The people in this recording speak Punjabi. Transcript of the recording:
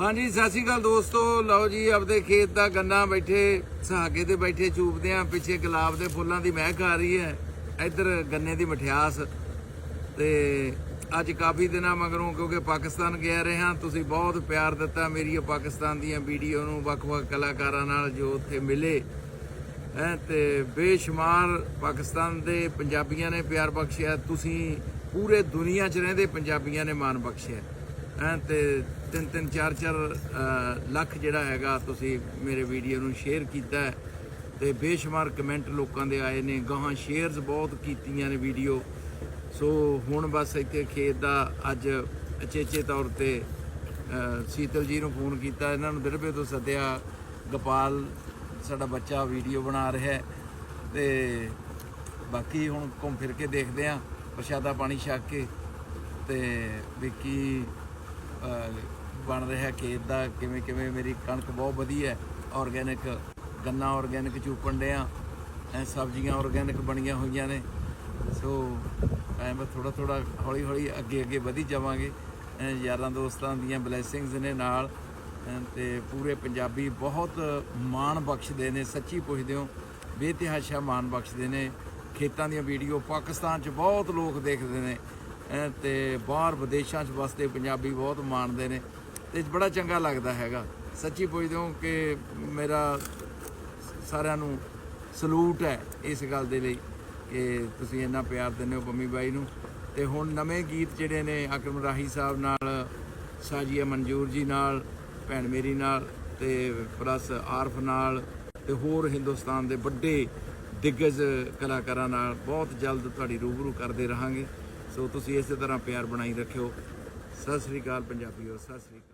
ਹਾਂਜੀ, ਸਤਿ ਸ਼੍ਰੀ ਅਕਾਲ ਦੋਸਤੋ। ਲਓ ਜੀ, ਆਪਦੇ ਖੇਤ ਦਾ ਗੰਨਾ ਬੈਠੇ ਸਹਾਗੇ ਤੇ ਬੈਠੇ ਚੂਪਦੇ ਆ, ਪਿੱਛੇ ਗੁਲਾਬ ਦੇ ਫੁੱਲਾਂ ਦੀ ਮਹਿਕ ਆ ਰਹੀ ਹੈ, ਇੱਧਰ ਗੰਨੇ ਦੀ ਮਠਿਆਸ। ਤੇ ਅੱਜ ਕਾਫੀ ਦਿਨਾਂ ਮਗਰੋਂ, ਕਿਉਂਕਿ ਪਾਕਿਸਤਾਨ ਗਿਆ ਰਹੇ ਹਾਂ ਤੁਸੀਂ ਬਹੁਤ ਪਿਆਰ ਦਿੱਤਾ ਮੇਰੀ ਉਹ ਪਾਕਿਸਤਾਨ ਦੀਆਂ ਵੀਡੀਓ ਨੂੰ, ਵੱਖ-ਵੱਖ ਕਲਾਕਾਰਾਂ ਨਾਲ ਜੋ ਉੱਥੇ ਮਿਲੇ। ਹੈਂ, ਤੇ ਬੇਸ਼ੁਮਾਰ ਪਾਕਿਸਤਾਨ ਦੇ ਪੰਜਾਬੀਆਂ ਨੇ ਪਿਆਰ ਬਖਸ਼ਿਆ, ਤੁਸੀਂ ਪੂਰੇ ਦੁਨੀਆ 'ਚ ਰਹਿੰਦੇ ਪੰਜਾਬੀਆਂ ਨੇ ਮਾਣ ਬਖਸ਼ਿਆ। ਹੈਂ, ਤੇ ਤਿੰਨ ਤਿੰਨ, ਚਾਰ ਚਾਰ ਲੱਖ ਜਿਹੜਾ ਹੈਗਾ ਤੁਸੀਂ ਮੇਰੇ ਵੀਡੀਓ ਨੂੰ ਸ਼ੇਅਰ ਕੀਤਾ ਹੈ। ਤੇ ਬੇਸ਼ੁਮਾਰ ਕਮੈਂਟ ਲੋਕਾਂ ਦੇ ਆਏ ਨੇ, ਗਾਹਾਂ ਸ਼ੇਅਰਸ ਬਹੁਤ ਕੀਤੀਆਂ ਨੇ ਵੀਡੀਓ। ਸੋ ਹੁਣ ਬਸ ਇੱਥੇ ਖੇਤ ਦਾ ਅੱਜ ਅਚੇਚੇ ਤੌਰ ਤੇ ਸੀਤਲ ਜੀ ਨੂੰ ਫੋਨ ਕੀਤਾ। ਇਹਨਾਂ ਨੂੰ ਦਿਰਬੇ ਤੋਂ ਸੱਦਿਆ, ਗੋਪਾਲ ਸਾਡਾ ਬੱਚਾ ਵੀਡੀਓ ਬਣਾ ਰਿਹਾ ਹੈ। ਤੇ ਬਾਕੀ ਹੁਣ ਘੁੰਮ ਫਿਰ ਕੇ ਦੇਖਦੇ ਆਂ ਪ੍ਰਸ਼ਾਦਾ ਪਾਣੀ ਛਕ ਕੇ। ਤੇ ਵੀ ਕੀ ਬਣ ਰਿਹਾ ਖੇਤ ਦਾ ਕਿਵੇਂ ਕਿਵੇਂ ਮੇਰੀ ਕਣਕ ਬਹੁਤ ਵਧੀਆ ਹੈ। ਆਰਗੈਨਿਕ ਗੰਨਾ ਆਰਗੈਨਿਕ ਚੂਪਣ ਡਿਆ। ਐ ਸਬਜ਼ੀਆਂ ਆਰਗੈਨਿਕ ਬਣੀਆਂ ਹੋਈਆਂ ਨੇ। ਸੋ ਐ ਮੈਂ ਥੋੜਾ ਥੋੜਾ ਹੌਲੀ ਹੌਲੀ ਅੱਗੇ ਅੱਗੇ ਵਧੀ ਜਾਵਾਂਗੇ। ਐਂ ਯਾਰਾਂ ਦੋਸਤਾਂ ਦੀਆਂ ਬਲੇਸਿੰਗਸ ਨੇ ਨਾਲ। ਐਂ ਤੇ ਪੂਰੇ ਪੰਜਾਬੀ ਬਹੁਤ ਮਾਣ ਬਖਸ਼ਦੇ ਨੇ, ਸੱਚੀ ਪੁੱਛਦੇ ਹੋ। ਬੇਤਿਹਾਸ਼ਾ ਮਾਣ ਬਖਸ਼ਦੇ ਨੇ। ਖੇਤਾਂ ਦੀਆਂ ਵੀਡੀਓ ਪਾਕਿਸਤਾਨ 'ਚ ਬਹੁਤ ਲੋਕ ਦੇਖਦੇ ਨੇ। ਤੇ ਬਾਹਰ ਵਿਦੇਸ਼ਾਂ 'ਚ ਵਸਦੇ ਪੰਜਾਬੀ ਬਹੁਤ ਮਾਣਦੇ ਨੇ ਤੇ ਬੜਾ ਚੰਗਾ ਲੱਗਦਾ ਹੈਗਾ। ਸੱਚੀ ਪੁੱਛਦੇ ਹੋ ਕਿ ਮੇਰਾ ਸਾਰਿਆਂ ਨੂੰ ਸਲੂਟ ਹੈ ਇਸ ਗੱਲ ਦੇ ਲਈ ਕਿ ਤੁਸੀਂ ਇੰਨਾ ਪਿਆਰ ਦਿੰਦੇ ਹੋ ਪੰਮੀ ਬਾਈ ਨੂੰ। ਤੇ ਹੁਣ ਨਵੇਂ ਗੀਤ ਜਿਹੜੇ ਨੇ ਅਕਰਮ ਰਾਹੀ ਸਾਹਿਬ ਨਾਲ ਸਾਜੀਆ ਮਨਜੂਰ ਜੀ ਨਾਲ, ਭੈਣ ਮੇਰੀ ਨਾਲ ਤੇ ਪਲੱਸ ਆਰਫ ਨਾਲ ਤੇ ਹੋਰ ਹਿੰਦੁਸਤਾਨ ਦੇ ਵੱਡੇ ਦਿੱਗਜ ਕਲਾਕਾਰਾਂ ਨਾਲ ਬਹੁਤ ਜਲਦ ਤੁਹਾਡੀ ਰੂਬਰੂ ਕਰਦੇ ਰਹਾਂਗੇ। ਸੋ ਤੁਸੀਂ ਇਸੇ ਤਰ੍ਹਾਂ ਪਿਆਰ ਬਣਾਈ ਰੱਖਿਓ। ਸਤਿ ਸ੍ਰੀ ਅਕਾਲ ਪੰਜਾਬੀਓ ਸਤਿ ਸ੍ਰੀ ਅਕਾਲ।